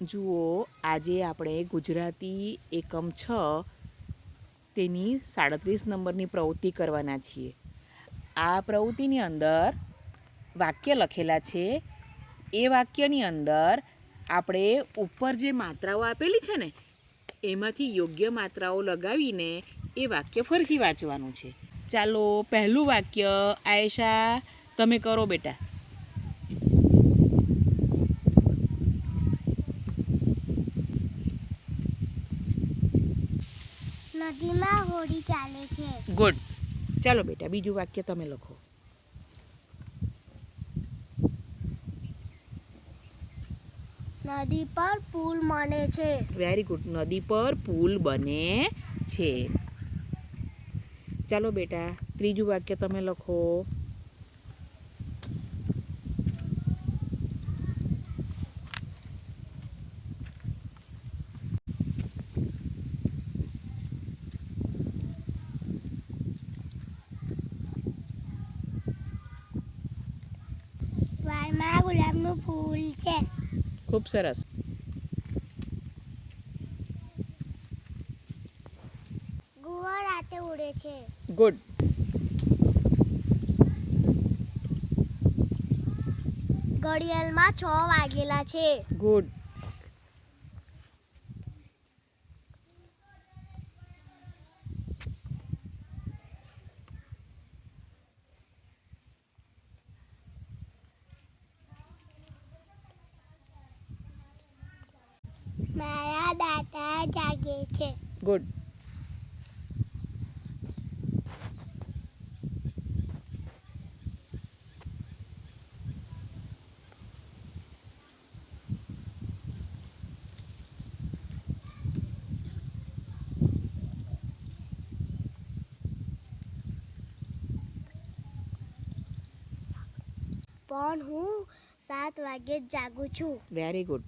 જુઓ, આજે આપણે ગુજરાતી એકમ છ તેની સાડત્રીસ નંબરની પ્રવૃત્તિ કરવાના છીએ. આ પ્રવૃત્તિની અંદર વાક્ય લખેલા છે. એ વાક્યની અંદર આપણે ઉપર જે માત્રાઓ આપેલી છે ને, એમાંથી યોગ્ય માત્રાઓ લગાવીને એ વાક્ય ફરીથી વાંચવાનું છે. ચાલો, પહેલું વાક્ય, આયેશા, તમે કરો બેટા. નદીમાં હોડી ચાલે છે. ગુડ. ચાલો બેટા બીજું વાક્ય તમે લખો. નદી પર પુલ બને છે. વેરી ગુડ નદી પર પુલ બને છે. ચાલો બેટા ત્રીજું વાક્ય તમે લખો. વાળમાં ગુલાબનું ફૂલ છે. ખૂબ સરસ. રાતે ઉડે છે. ગુડ. ઘડિયાળમાં છ વાગેલા છે. ગુડ. મારા દાદા જાગે છે. ગુડ પણ હું સાત વાગે જાગું છું. Very good